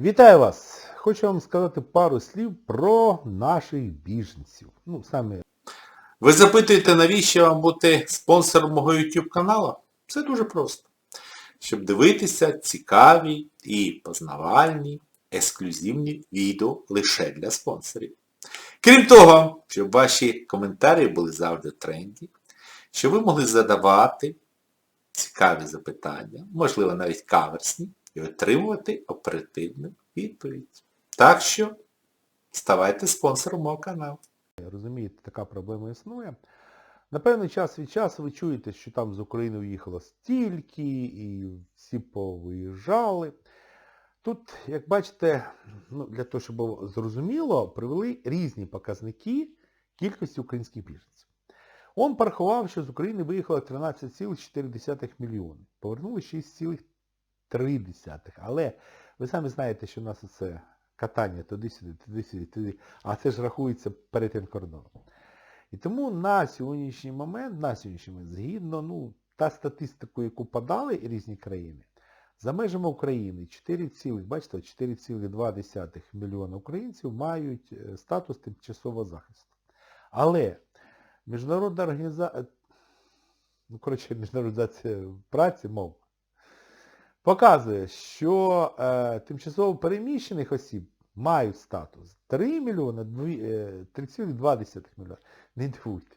Вітаю вас! Хочу вам сказати пару слів про наших біженців. Ну, саме Ви запитуєте, навіщо вам бути спонсором мого YouTube каналу? Це дуже просто. Щоб дивитися цікаві і познавальні, ексклюзивні відео лише для спонсорів. Крім того, щоб ваші коментарі були завжди тренді, щоб ви могли задавати цікаві запитання, можливо навіть каверсні, і отримувати оперативну відповідь. Так що ставайте спонсором мого каналу. розумієте, така проблема існує. На певний час від часу ви чуєте, що там з України виїхало стільки, і всі повиїжджали. Тут, як бачите, ну, для того, щоб було зрозуміло, привели різні показники кількості українських біженців. Он порахував, що з України виїхало 13,4 мільйони. Повернули 6,3. Але ви самі знаєте, що у нас це катання туди-сюди, туди-сюди, туди, а це ж рахується перетин кордону. І тому на сьогоднішній момент, на сьогоднішній момент, згідно ну, та статистику, яку подали різні країни, за межами України 4, бачите, 4,2 мільйона українців мають е, статус тимчасового захисту. Але міжнародна організація, ну, коротше, міжнародна праці, мов, показує, що е, тимчасово переміщених осіб мають статус 3 мільйони, 3,2 мільйона. Не дивуйте.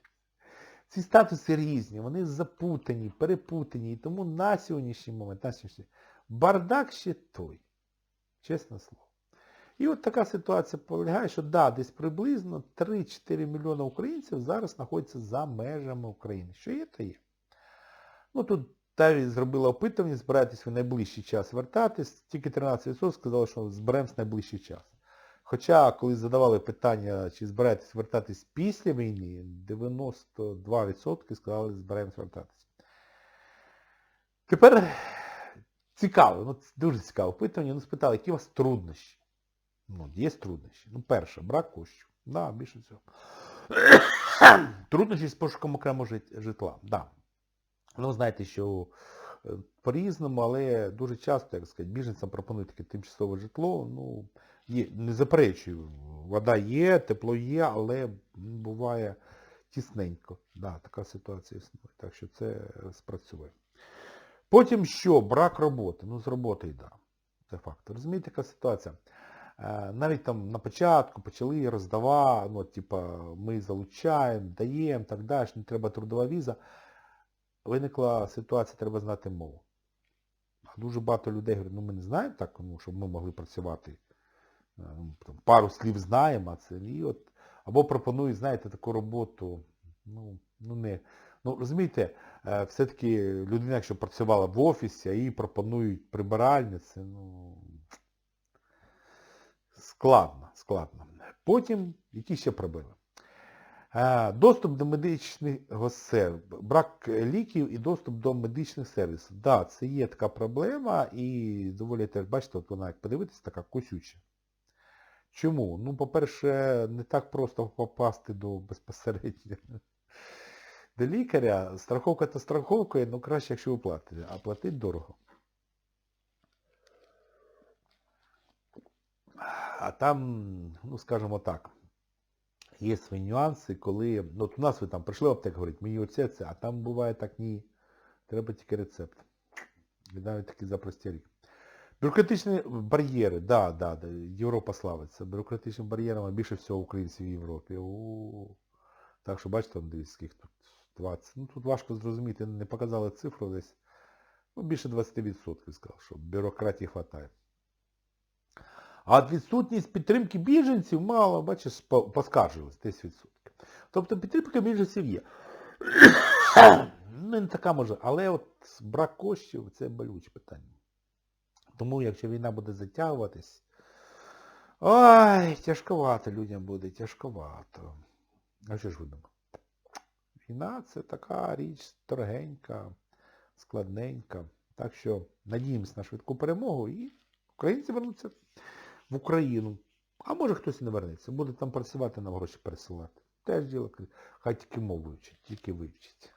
Ці статуси різні, вони запутані, перепутані, і тому на сьогоднішній момент, на сьогоднішній бардак ще той. Чесне слово. І от така ситуація полягає, що да, десь приблизно 3-4 мільйони українців зараз знаходяться за межами України. Що є, то є. Ну тут Таві зробила опитування, збираєтесь ви найближчий час вертатись, тільки 13% сказали, що зберемось найближчий час. Хоча, коли задавали питання, чи збираєтесь вертатись після війни, 92% сказали, що збираємось вертатись. Тепер цікаво, ну дуже цікаве опитування, ну спитали, які у вас труднощі? Ну, є труднощі. Ну, перше, брак коштів. Да, більше цього. Труднощі з пошуком окремого житла. Да. Ну, знаєте, що е, по-різному, але дуже часто, як сказати, біженцям пропонують таке тимчасове житло. Ну, є, не заперечую, вода є, тепло є, але буває тісненько. Да, така ситуація існує. Так що це спрацює. Потім що? Брак роботи. Ну, з роботи й да. Це факт. Розумієте, яка ситуація? Е, навіть там на початку почали роздавати, ну, типа, ми залучаємо, даємо, так далі, не треба трудова віза виникла ситуація, треба знати мову. А дуже багато людей говорять, ну ми не знаємо так, ну, щоб ми могли працювати. Е, ну, там, Пару слів знаємо, а це і от. Або пропонують, знаєте, таку роботу. Ну, ну не. Ну, розумієте, е, все-таки людина, якщо працювала в офісі, а їй пропонують прибиральниці, ну складно, складно. Потім, які ще проблеми? Е, доступ до медичного сервісу, брак ліків і доступ до медичних сервісів. Так, да, це є така проблема і доволі теж, бачите, от вона, як подивитися, така косюча. Чому? Ну, по-перше, не так просто попасти до безпосередньо до лікаря. Страховка та страховкою, ну краще, якщо ви платите, а платить дорого. А там, ну скажімо так, є свої нюанси, коли... Ну, от у нас ви там прийшли в аптеку, говорить, мені оце це, а там буває так ні. Треба тільки рецепт. І навіть такі за прості рік. Бюрократичні бар'єри, да, да, да, Європа славиться. Бюрократичним бар'єрами більше всього українців в Європі. О, так що бачите, там скільки тут 20. Ну тут важко зрозуміти, не показали цифру десь. Ну, більше 20% сказав, що бюрократії вистачає. А відсутність підтримки біженців мало, бачиш, поскаржилось 10%. Тобто підтримка біженців є. Ну, не така може, але от брак коштів це болюче питання. Тому якщо війна буде затягуватись, ой, тяжковато людям буде, тяжковато. А що ж ви думаєте? Війна це така річ дорогенька, складненька. Так що надіємось на швидку перемогу і українці вернуться в Україну. А може хтось не вернеться. Буде там працювати, нам гроші пересилати. Теж діло, хай тільки мову вивчить, тільки вивчить.